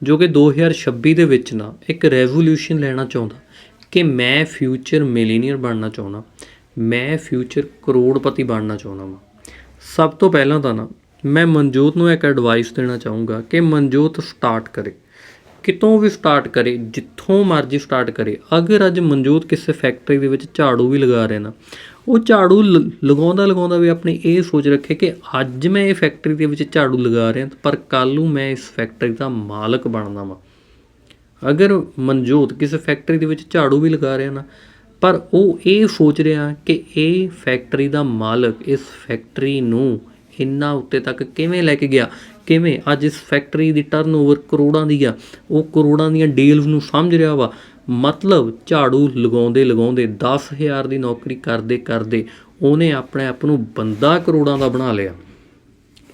ਜੋ ਕਿ 2026 ਦੇ ਵਿੱਚ ਨਾ ਇੱਕ ਰੈਵੋਲੂਸ਼ਨ ਲੈਣਾ ਚਾਹੁੰਦਾ, ਕਿ ਮੈਂ ਫਿਊਚਰ ਮਿਲੀਨੀਅਰ ਬਣਨਾ ਚਾਹੁੰਦਾ, ਮੈਂ ਫਿਊਚਰ ਕਰੋੜਪਤੀ ਬਣਨਾ ਚਾਹੁੰਦਾ ਵਾਂ। ਸਭ ਤੋਂ ਪਹਿਲਾਂ ਤਾਂ ਨਾ, ਮੈਂ ਮਨਜੋਤ ਨੂੰ ਇੱਕ ਐਡਵਾਈਸ ਦੇਣਾ ਚਾਹੂੰਗਾ ਕਿ ਮਨਜੋਤ ਸਟਾਰਟ ਕਰੇ। ਕਿਤੋਂ ਵੀ ਸਟਾਰਟ ਕਰੇ, ਜਿੱਥੋਂ ਮਰਜ਼ੀ ਸਟਾਰਟ ਕਰੇ। ਅਗਰ ਅੱਜ ਮਨਜੋਤ ਕਿਸੇ ਫੈਕਟਰੀ ਦੇ ਵਿੱਚ ਝਾੜੂ ਵੀ ਲਗਾ ਰਿਹਾ ਨਾ ਉਹ ਝਾੜੂ ਲ- ਲਗਾਉਂਦਾ ਲਗਾਉਂਦਾ ਵੀ ਆਪਣੇ ਇਹ ਸੋਚ ਰੱਖੇ ਕਿ ਅੱਜ ਮੈਂ ਇਹ ਫੈਕਟਰੀ ਦੇ ਵਿੱਚ ਝਾੜੂ ਲਗਾ ਰਿਹਾ ਪਰ ਕੱਲ ਨੂੰ ਮੈਂ ਇਸ ਫੈਕਟਰੀ ਦਾ ਮਾਲਕ ਬਣਨਾ ਵਾਂ। ਅਗਰ ਮਨਜੋਤ ਕਿਸੇ ਫੈਕਟਰੀ ਦੇ ਵਿੱਚ ਝਾੜੂ ਵੀ ਲਗਾ ਰਿਹਾ ਨਾ, ਪਰ ਉਹ ਇਹ ਸੋਚ ਰਿਹਾ ਕਿ ਇਹ ਫੈਕਟਰੀ ਦਾ ਮਾਲਕ ਇਸ ਫੈਕਟਰੀ ਨੂੰ ਇੰਨਾ ਉੱਤੇ ਤੱਕ ਕਿਵੇਂ ਲੈ ਕੇ ਗਿਆ, ਕਿਵੇਂ ਅੱਜ ਇਸ ਫੈਕਟਰੀ ਦੀ ਟਰਨਓਵਰ ਕਰੋੜਾਂ ਦੀ ਆ, ਉਹ ਕਰੋੜਾਂ ਦੀਆਂ ਡੀਲਸ ਨੂੰ ਸਮਝ ਰਿਹਾ ਵਾ ਮਤਲਬ ਝਾੜੂ ਲਗਾਉਂਦੇ ਲਗਾਉਂਦੇ 10000 ਦੀ ਨੌਕਰੀ ਕਰਦੇ ਕਰਦੇ ਉਹਨੇ ਆਪਣੇ ਆਪ ਨੂੰ ਬੰਦਾ ਕਰੋੜਾਂ ਦਾ ਬਣਾ ਲਿਆ।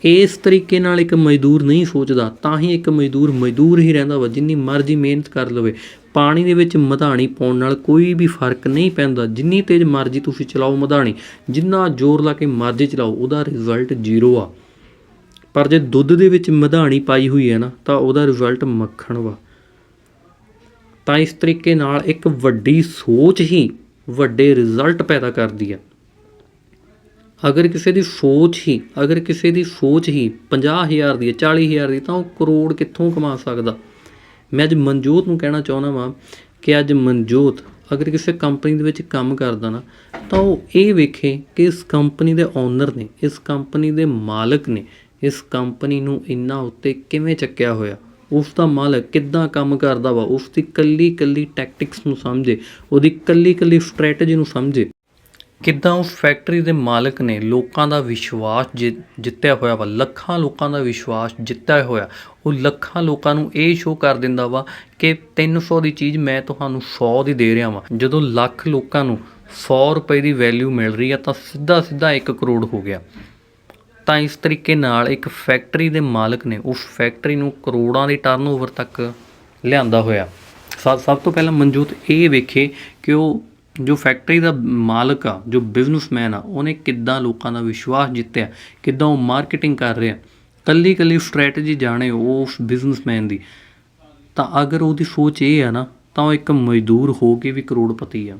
ਇਸ ਤਰੀਕੇ ਨਾਲ ਇੱਕ ਮਜ਼ਦੂਰ ਨਹੀਂ ਸੋਚਦਾ, ਤਾਂ ਹੀ ਇੱਕ ਮਜ਼ਦੂਰ ਮਜ਼ਦੂਰ ਹੀ ਰਹਿੰਦਾ ਵਾ, ਜਿੰਨੀ ਮਰਜ਼ੀ ਮਿਹਨਤ ਕਰ ਲਵੇ। ਪਾਣੀ ਦੇ ਵਿੱਚ ਮਧਾਣੀ ਪਾਉਣ ਨਾਲ ਕੋਈ ਵੀ ਫ਼ਰਕ ਨਹੀਂ ਪੈਂਦਾ। ਜਿੰਨੀ ਤੇਜ਼ ਮਰਜ਼ੀ ਤੁਸੀਂ ਚਲਾਓ ਮਧਾਣੀ, ਜਿੰਨਾ ਜ਼ੋਰ ਲਾ ਕੇ ਮਰਜ਼ੀ ਚਲਾਓ, ਉਹਦਾ ਰਿਜ਼ਲਟ ਜ਼ੀਰੋ ਆ। ਪਰ ਜੇ ਦੁੱਧ ਦੇ ਵਿੱਚ ਮਧਾਣੀ ਪਾਈ ਹੋਈ ਹੈ ਨਾ, ਤਾਂ ਉਹਦਾ ਰਿਜ਼ਲਟ ਮੱਖਣ ਵਾ। ਤਾਂ ਇਸ ਤਰੀਕੇ ਨਾਲ ਇੱਕ ਵੱਡੀ ਸੋਚ ਹੀ ਵੱਡੇ ਰਿਜ਼ਲਟ ਪੈਦਾ ਕਰਦੀ ਹੈ। ਅਗਰ ਕਿਸੇ ਦੀ ਸੋਚ ਹੀ, ਅਗਰ ਕਿਸੇ ਦੀ ਸੋਚ ਹੀ 50000 ਦੀ ਹੈ 40000 ਦੀ ਤਾਂ ਉਹ ਕਰੋੜ ਕਿੱਥੋਂ ਕਮਾ ਸਕਦਾ? ਮੈਂ ਅੱਜ ਮਨਜੋਤ ਨੂੰ ਕਹਿਣਾ ਚਾਹੁੰਦਾ ਵਾਂ ਕਿ ਅੱਜ ਮਨਜੋਤ ਅਗਰ ਕਿਸੇ ਕੰਪਨੀ ਦੇ ਵਿੱਚ ਕੰਮ ਕਰਦਾ ਨਾ, ਤਾਂ ਉਹ ਇਹ ਵੇਖੇ ਕਿ ਇਸ ਕੰਪਨੀ ਦੇ ਓਨਰ ਨੇ, ਇਸ ਕੰਪਨੀ ਦੇ ਮਾਲਕ ਨੇ, ਇਸ ਕੰਪਨੀ ਨੂੰ ਇੰਨਾ ਉੱਤੇ ਕਿਵੇਂ ਚੱਕਿਆ ਹੋਇਆ? ਉਸ ਦਾ ਮਾਲਕ ਕਿੱਦਾਂ ਕੰਮ ਕਰਦਾ ਵਾ, ਉਸ ਦੀ ਕੱਲੀ ਕੱਲੀ ਟੈਕਟਿਕਸ ਨੂੰ ਸਮਝੇ, ਉਹਦੀ ਕੱਲੀ ਕੱਲੀ ਸਟ੍ਰੈਟਜੀ ਨੂੰ ਸਮਝੇ। ਕਿੱਦਾਂ ਉਸ ਫੈਕਟਰੀ ਦੇ ਮਾਲਕ ਨੇ ਲੋਕਾਂ ਦਾ ਵਿਸ਼ਵਾਸ ਜਿ- ਜਿੱਤਿਆ ਹੋਇਆ ਵਾ, ਲੱਖਾਂ ਲੋਕਾਂ ਦਾ ਵਿਸ਼ਵਾਸ ਜਿੱਤਿਆ ਹੋਇਆ, ਉਹ ਲੱਖਾਂ ਲੋਕਾਂ ਨੂੰ ਇਹ ਸ਼ੋਅ ਕਰ ਦਿੰਦਾ ਵਾ ਕਿ 300 ਦੀ ਚੀਜ਼ ਮੈਂ ਤੁਹਾਨੂੰ 100 ਦੀ ਦੇ ਰਿਹਾ ਵਾਂ। ਜਦੋਂ ਲੱਖ ਲੋਕਾਂ ਨੂੰ 100 ਰੁਪਏ ਦੀ ਵੈਲਿਊ ਮਿਲ ਰਹੀ ਆ, ਤਾਂ ਸਿੱਧਾ ਸਿੱਧਾ 1 ਕਰੋੜ ਹੋ ਗਿਆ। ਤਾਂ ਇਸ ਤਰੀਕੇ ਨਾਲ ਇੱਕ ਫੈਕਟਰੀ ਦੇ ਮਾਲਕ ਨੇ ਉਸ ਫੈਕਟਰੀ ਨੂੰ ਕਰੋੜਾਂ ਦੀ ਟਰਨਓਵਰ ਤੱਕ ਲਿਆਂਦਾ ਹੋਇਆ। ਸਭ ਸਭ ਤੋਂ ਪਹਿਲਾਂ ਮਨਜੂਤ ਇਹ ਵੇਖੇ ਕਿ ਉਹ ਜੋ ਫੈਕਟਰੀ ਦਾ ਮਾਲਕ ਆ, ਜੋ ਬਿਜ਼ਨਸਮੈਨ ਆ, ਉਹਨੇ ਕਿੱਦਾਂ ਲੋਕਾਂ ਦਾ ਵਿਸ਼ਵਾਸ ਜਿੱਤਿਆ, ਕਿੱਦਾਂ ਉਹ ਮਾਰਕੀਟਿੰਗ ਕਰ ਰਿਹਾ। ਕੱਲੀ ਕੱਲੀ ਸਟ੍ਰੈਟਜੀ ਜਾਣੇ ਉਹ ਉਸ ਬਿਜ਼ਨਸਮੈਨ ਦੀ। ਤਾਂ ਅਗਰ ਉਹਦੀ ਸੋਚ ਇਹ ਆ ਨਾ, ਤਾਂ ਉਹ ਇੱਕ ਮਜ਼ਦੂਰ ਹੋ ਕੇ ਵੀ ਕਰੋੜਪਤੀ ਆ।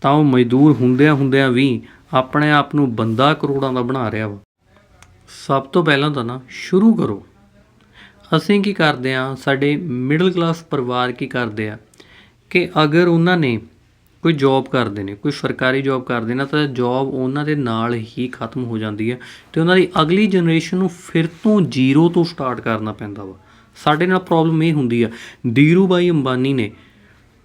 ਤਾਂ ਉਹ ਮਜ਼ਦੂਰ ਹੁੰਦਿਆਂ ਹੁੰਦਿਆਂ ਵੀ ਆਪਣੇ ਆਪ ਨੂੰ ਬੰਦਾ ਕਰੋੜਾਂ ਦਾ ਬਣਾ ਰਿਹਾ ਵਾ। ਸਭ ਤੋਂ ਪਹਿਲਾਂ ਤਾਂ ਨਾ ਸ਼ੁਰੂ ਕਰੋ। ਅਸੀਂ ਕੀ ਕਰਦੇ ਆ ਸਾਡੇ ਮਿਡਲ ਕਲਾਸ ਪਰਿਵਾਰ ਕੀ ਕਰਦੇ ਆ ਕਿ ਅਗਰ ਉਹਨਾਂ ਨੇ ਕੋਈ ਜੌਬ ਕਰਦੇ ਨੇ, ਕੋਈ ਸਰਕਾਰੀ ਜੌਬ ਕਰਦੇ ਨੇ, ਤਾਂ ਜੌਬ ਉਹਨਾਂ ਦੇ ਨਾਲ ਹੀ ਖਤਮ ਹੋ ਜਾਂਦੀ ਹੈ ਤੇ ਉਹਨਾਂ ਦੀ ਅਗਲੀ ਜਨਰੇਸ਼ਨ ਨੂੰ ਫਿਰ ਤੋਂ ਜ਼ੀਰੋ ਤੋਂ ਸਟਾਰਟ ਕਰਨਾ ਪੈਂਦਾ ਵਾ। ਸਾਡੇ ਨਾਲ ਪ੍ਰੋਬਲਮ ਇਹ ਹੁੰਦੀ ਆ ਧੀਰੂ ਬਾਈ ਅੰਬਾਨੀ ਨੇ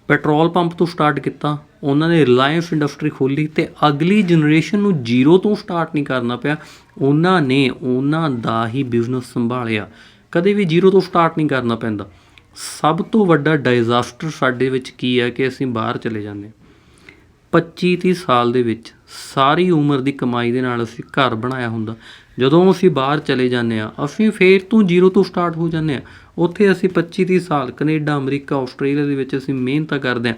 ਪੈਟਰੋਲ ਪੰਪ ਤੋਂ ਸਟਾਰਟ ਕੀਤਾ ਉਹਨਾਂ ਨੇ ਰਿਲਾਇੰਸ ਇੰਡਸਟਰੀ ਖੋਲੀ ਤੇ ਅਗਲੀ ਜਨਰੇਸ਼ਨ ਨੂੰ ਜ਼ੀਰੋ ਤੋਂ ਸਟਾਰਟ ਨਹੀਂ ਕਰਨਾ ਪਿਆ। ਉਹਨਾਂ ਨੇ ਉਹਨਾਂ ਦਾ ਹੀ ਬਿਜ਼ਨਸ ਸੰਭਾਲਿਆ। ਕਦੇ ਵੀ ਜ਼ੀਰੋ ਤੋਂ ਸਟਾਰਟ ਨਹੀਂ ਕਰਨਾ ਪੈਂਦਾ। ਸਭ ਤੋਂ ਵੱਡਾ ਡਿਜ਼ਾਸਟਰ ਸਾਡੇ ਵਿੱਚ ਕੀ ਹੈ ਕਿ ਅਸੀਂ ਬਾਹਰ ਚਲੇ ਜਾਂਦੇ ਹਾਂ। 25 30 ਸਾਲ ਦੇ ਵਿੱਚ ਸਾਰੀ ਉਮਰ ਦੀ ਕਮਾਈ ਦੇ ਨਾਲ ਅਸੀਂ ਘਰ ਬਣਾਇਆ ਹੁੰਦਾ। ਜਦੋਂ ਅਸੀਂ ਬਾਹਰ ਚਲੇ ਜਾਂਦੇ ਆ ਅਸੀਂ ਫੇਰ ਤੋਂ ਜ਼ੀਰੋ ਤੋਂ ਸਟਾਰਟ ਹੋ ਜਾਂਦੇ ਆ ਉੱਥੇ ਅਸੀਂ 25 30 ਸਾਲ ਕੈਨੇਡਾ ਅਮਰੀਕਾ ਆਸਟ੍ਰੇਲੀਆ ਦੇ ਵਿੱਚ ਅਸੀਂ ਮਿਹਨਤ ਕਰਦੇ ਆ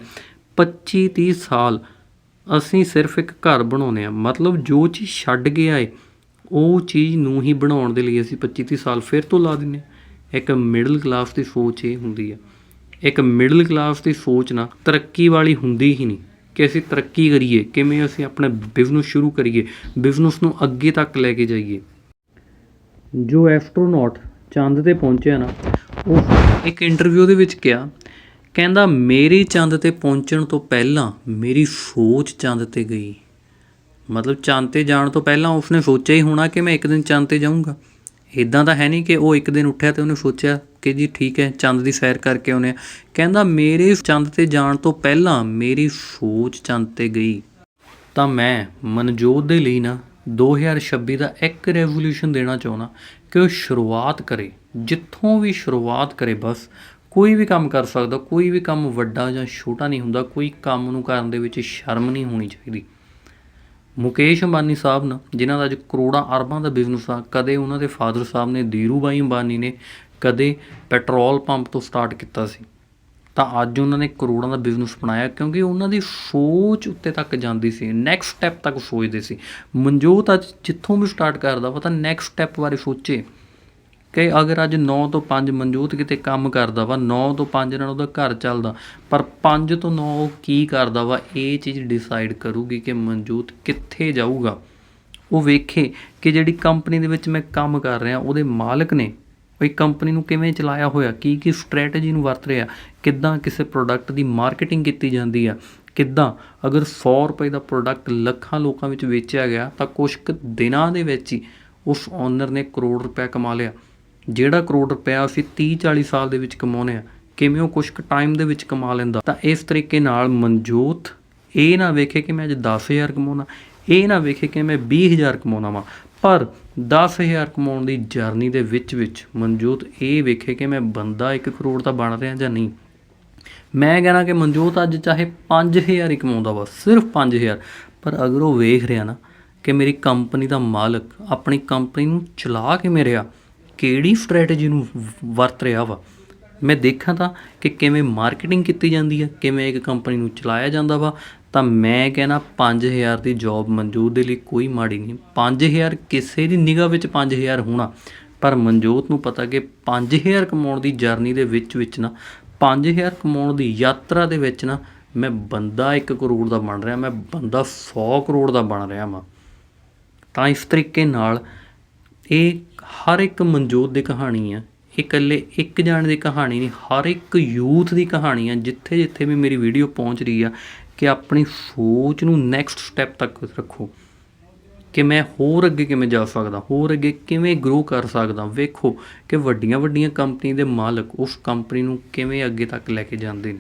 25 30 ਸਾਲ ਅਸੀਂ ਸਿਰਫ ਇੱਕ ਘਰ ਬਣਾਉਂਦੇ ਆ ਮਤਲਬ ਜੋ ਚੀਜ਼ ਛੱਡ ਗਿਆ ਆਏ, ਉਹ ਚੀਜ਼ ਨੂੰ ਹੀ ਬਣਾਉਣ ਦੇ ਲਈ ਅਸੀਂ 25 30 ਸਾਲ ਫਿਰ ਤੋਂ ਲਾ ਦਿੰਦੇ ਆ ਇੱਕ ਮਿਡਲ ਕਲਾਸ ਦੀ ਸੋਚ ਇਹ ਹੁੰਦੀ ਆ ਇੱਕ ਮਿਡਲ ਕਲਾਸ ਦੀ ਸੋਚ ਨਾ ਤਰੱਕੀ ਵਾਲੀ ਹੁੰਦੀ ਹੀ ਨਹੀਂ ਕਿ ਅਸੀਂ ਤਰੱਕੀ ਕਰੀਏ, ਕਿਵੇਂ ਅਸੀਂ ਆਪਣਾ ਬਿਜ਼ਨਸ ਸ਼ੁਰੂ ਕਰੀਏ ਬਿਜ਼ਨਸ ਨੂੰ ਅੱਗੇ ਤੱਕ ਲੈ ਕੇ ਜਾਈਏ। ਜੋ ਐਸਟ੍ਰੋਨੌਟ ਚੰਦ ਤੇ ਪਹੁੰਚਿਆ ਨਾ, ਉਹ ਇੱਕ ਇੰਟਰਵਿਊ ਦੇ ਵਿੱਚ ਕਿਹਾ ਕਹਿੰਦਾ, ਮੇਰੀ ਚੰਦ ਤੇ ਪਹੁੰਚਣ ਤੋਂ ਪਹਿਲਾਂ ਮੇਰੀ ਸੋਚ ਚੰਦ ਤੇ ਗਈ। ਮਤਲਬ ਚੰਦ ਤੇ ਜਾਣ ਤੋਂ ਪਹਿਲਾਂ ਉਸਨੇ ਸੋਚਿਆ ਹੀ ਹੋਣਾ ਕਿ ਮੈਂ ਇੱਕ ਦਿਨ ਚੰਦ ਤੇ ਜਾਊਂਗਾ। ਇਦਾਂ ਤਾਂ ਹੈ ਨਹੀਂ ਕਿ ਉਹ ਇੱਕ ਦਿਨ ਉੱਠਿਆ ਤੇ ਉਹਨੇ ਸੋਚਿਆ ਕਿ ਜੀ ਠੀਕ ਹੈ, ਚੰਦ ਦੀ ਸੈਰ ਕਰਕੇ ਆਉਨੇ ਆ ਕਹਿੰਦਾ, ਮੇਰੇ ਚੰਦ ਤੇ ਜਾਣ ਤੋਂ ਪਹਿਲਾਂ ਮੇਰੀ ਸੋਚ ਚੰਦ ਤੇ ਗਈ। ਤਾਂ ਮੈਂ ਮਨਜੋਤ ਦੇ ਲਈ ਨਾ 2026 ਦਾ ਇੱਕ ਰੈਵੋਲੂਸ਼ਨ ਦੇਣਾ ਚਾਹੁੰਦਾ ਕਿ ਉਹ ਸ਼ੁਰੂਆਤ ਕਰੇ। ਜਿੱਥੋਂ ਵੀ ਸ਼ੁਰੂਆਤ ਕਰੇ ਬਸ। ਕੋਈ ਵੀ ਕੰਮ ਕਰ ਸਕਦਾ, ਕੋਈ ਵੀ ਕੰਮ ਵੱਡਾ ਜਾਂ ਛੋਟਾ ਨਹੀਂ ਹੁੰਦਾ, ਕੋਈ ਕੰਮ ਨੂੰ ਕਰਨ ਦੇ ਵਿੱਚ ਸ਼ਰਮ ਨਹੀਂ ਹੋਣੀ ਚਾਹੀਦੀ। ਮੁਕੇਸ਼ ਅੰਬਾਨੀ ਸਾਹਿਬ ਨਾ, ਜਿਨ੍ਹਾਂ ਦਾ ਅੱਜ ਕਰੋੜਾਂ ਅਰਬਾਂ ਦਾ ਬਿਜ਼ਨਸ ਆ, ਕਦੇ ਉਹਨਾਂ ਦੇ ਫਾਦਰ ਸਾਹਿਬ ਨੇ ਧੀਰੂਬਾਈ ਅੰਬਾਨੀ ਨੇ ਕਦੇ ਪੈਟਰੋਲ ਪੰਪ ਤੋਂ ਸਟਾਰਟ ਕੀਤਾ ਸੀ। ਤਾਂ ਅੱਜ ਉਹਨਾਂ ਨੇ ਕਰੋੜਾਂ ਦਾ ਬਿਜ਼ਨਸ ਬਣਾਇਆ, ਕਿਉਂਕਿ ਉਹਨਾਂ ਦੀ ਸੋਚ ਉੱਤੇ ਤੱਕ ਜਾਂਦੀ ਸੀ ਨੈਕਸਟ ਸਟੈਪ ਤੱਕ ਸੋਚਦੇ ਸੀ। ਮਨਜੋਤ ਅੱਜ ਜਿੱਥੋਂ ਵੀ ਸਟਾਰਟ ਕਰਦਾ ਵਾ ਤਾਂ ਨੈਕਸਟ ਸਟੈਪ ਬਾਰੇ ਸੋਚੇ। ਕਿ ਅਗਰ ਅੱਜ 9 ਤੋਂ 5 ਮਨਜੂਤ ਕਿਤੇ ਕੰਮ ਕਰਦਾ ਵਾ 9 ਤੋਂ 5 ਨਾਲ ਉਹਦਾ ਘਰ ਚੱਲਦਾ, ਪਰ 5 ਤੋਂ 9 ਉਹ ਕੀ ਕਰਦਾ ਵਾ, ਇਹ ਚੀਜ਼ ਡਿਸਾਈਡ ਕਰੂਗੀ ਕਿ ਮਨਜੂਤ ਕਿੱਥੇ ਜਾਊਗਾ। ਉਹ ਵੇਖੇ ਕਿ ਜਿਹੜੀ ਕੰਪਨੀ ਦੇ ਵਿੱਚ ਮੈਂ ਕੰਮ ਕਰ ਰਿਹਾ, ਉਹਦੇ ਮਾਲਕ ਨੇ ਉਹ ਕੰਪਨੀ ਨੂੰ ਕਿਵੇਂ ਚਲਾਇਆ ਹੋਇਆ, ਕੀ ਕੀ ਸਟ੍ਰੈਟਜੀ ਨੂੰ ਵਰਤ ਰਿਹਾ, ਕਿੱਦਾਂ ਕਿਸੇ ਪ੍ਰੋਡਕਟ ਦੀ ਮਾਰਕੀਟਿੰਗ ਕੀਤੀ ਜਾਂਦੀ ਆ, ਕਿੱਦਾਂ ਅਗਰ 100 ਰੁਪਏ ਦਾ ਪ੍ਰੋਡਕਟ ਲੱਖਾਂ ਲੋਕਾਂ ਵਿੱਚ ਵੇਚਿਆ ਗਿਆ, ਤਾਂ ਕੁਝ ਕੁ ਦਿਨਾਂ ਦੇ ਵਿੱਚ ਹੀ ਉਸ ਓਨਰ ਨੇ ਕਰੋੜ ਰੁਪਏ ਕਮਾ ਲਿਆ। ਜਿਹੜਾ ਕਰੋੜ ਰੁਪਇਆ ਅਸੀਂ 30 40 ਸਾਲ ਦੇ ਵਿੱਚ ਕਮਾਉਂਦੇ ਆ ਕਿਵੇਂ ਉਹ ਕੁਝ ਕੁ ਟਾਈਮ ਦੇ ਵਿੱਚ ਕਮਾ ਲੈਂਦਾ? ਤਾਂ ਇਸ ਤਰੀਕੇ ਨਾਲ ਮਨਜੋਤ, ਇਹ ਨਾ ਵੇਖੇ ਕਿ ਮੈਂ ਅੱਜ 10000 ਕਮਾਉਣਾ, ਇਹ ਨਾ ਵੇਖੇ ਕਿ ਮੈਂ 20000 ਕਮਾਉਣਾ ਵਾ। ਪਰ 10000 ਕਮਾਉਣ ਦੀ ਜਰਨੀ ਦੇ ਵਿੱਚ ਵਿੱਚ ਮਨਜੋਤ ਇਹ ਵੇਖੇ ਕਿ ਮੈਂ ਬੰਦਾ 1 ਕਰੋੜ ਦਾ ਬਣ ਰਿਹਾ ਜਾਂ ਨਹੀਂ। ਮੈਂ ਕਹਿਣਾ ਕਿ ਮਨਜੋਤ ਅੱਜ ਚਾਹੇ 5000 ਹੀ ਕਮਾਉਂਦਾ ਵਾ, ਸਿਰਫ 5000 ਪਰ ਅਗਰ ਉਹ ਵੇਖ ਰਿਹਾ ਨਾ ਕਿ ਮੇਰੀ ਕੰਪਨੀ ਦਾ ਮਾਲਕ ਆਪਣੀ ਕੰਪਨੀ ਨੂੰ ਚਲਾ ਕੇ ਮੇਰੇ ਆ ਕਿਹੜੀ ਸਟ੍ਰੈਟਜੀ ਨੂੰ ਵਰਤ ਰਿਹਾ ਵਾ? ਮੈਂ ਦੇਖਾਂ ਤਾਂ ਕਿ ਕਿਵੇਂ ਮਾਰਕੀਟਿੰਗ ਕੀਤੀ ਜਾਂਦੀ ਹੈ ਕਿਵੇਂ ਇੱਕ ਕੰਪਨੀ ਨੂੰ ਚਲਾਇਆ ਜਾਂਦਾ ਵਾ। ਤਾਂ ਮੈਂ ਕਹਿਣਾ 5000 ਦੀ ਜੌਬ ਮਨਜੂਰ ਦੇ ਲਈ ਕੋਈ ਮਾੜੀ ਨਹੀਂ। 5000 ਕਿਸੇ ਦੀ ਨਿਗਾਹ ਵਿੱਚ 5000 ਹੋਣਾ। ਪਰ ਮਨਜੋਤ ਨੂੰ ਪਤਾ ਕਿ 5000 ਕਮਾਉਣ ਦੀ ਜਰਨੀ ਦੇ ਵਿੱਚ ਵਿੱਚ ਨਾ 5000 ਕਮਾਉਣ ਦੀ ਯਾਤਰਾ ਦੇ ਵਿੱਚ ਨਾ, ਮੈਂ ਬੰਦਾ 1 ਕਰੋੜ ਦਾ ਬਣ ਰਿਹਾ। ਮੈਂ ਬੰਦਾ 100 ਕਰੋੜ ਦਾ ਬਣ ਰਿਹਾ ਵਾਂ। ਤਾਂ ਇਸ ਤਰੀਕੇ ਨਾਲ ਇਹ ਹਰ ਇੱਕ ਮਨਜੋਤ ਦੀ ਕਹਾਣੀ ਆ। ਇਹ ਇਕੱਲੇ ਇੱਕ ਜਾਣ ਦੀ ਕਹਾਣੀ ਨਹੀਂ, ਹਰ ਇੱਕ ਯੂਥ ਦੀ ਕਹਾਣੀ ਆ, ਜਿੱਥੇ ਜਿੱਥੇ ਵੀ ਮੇਰੀ ਵੀਡੀਓ ਪਹੁੰਚ ਰਹੀ ਆ ਕਿ ਆਪਣੀ ਸੋਚ ਨੂੰ ਨੈਕਸਟ ਸਟੈਪ ਤੱਕ ਰੱਖੋ। ਕਿ ਮੈਂ ਹੋਰ ਅੱਗੇ ਕਿਵੇਂ ਜਾ ਸਕਦਾ, ਹੋਰ ਅੱਗੇ ਕਿਵੇਂ ਗਰੋ ਕਰ ਸਕਦਾ। ਵੇਖੋ ਕਿ ਵੱਡੀਆਂ ਵੱਡੀਆਂ ਕੰਪਨੀ ਦੇ ਮਾਲਕ ਉਸ ਕੰਪਨੀ ਨੂੰ ਕਿਵੇਂ ਅੱਗੇ ਤੱਕ ਲੈ ਕੇ ਜਾਂਦੇ ਨੇ।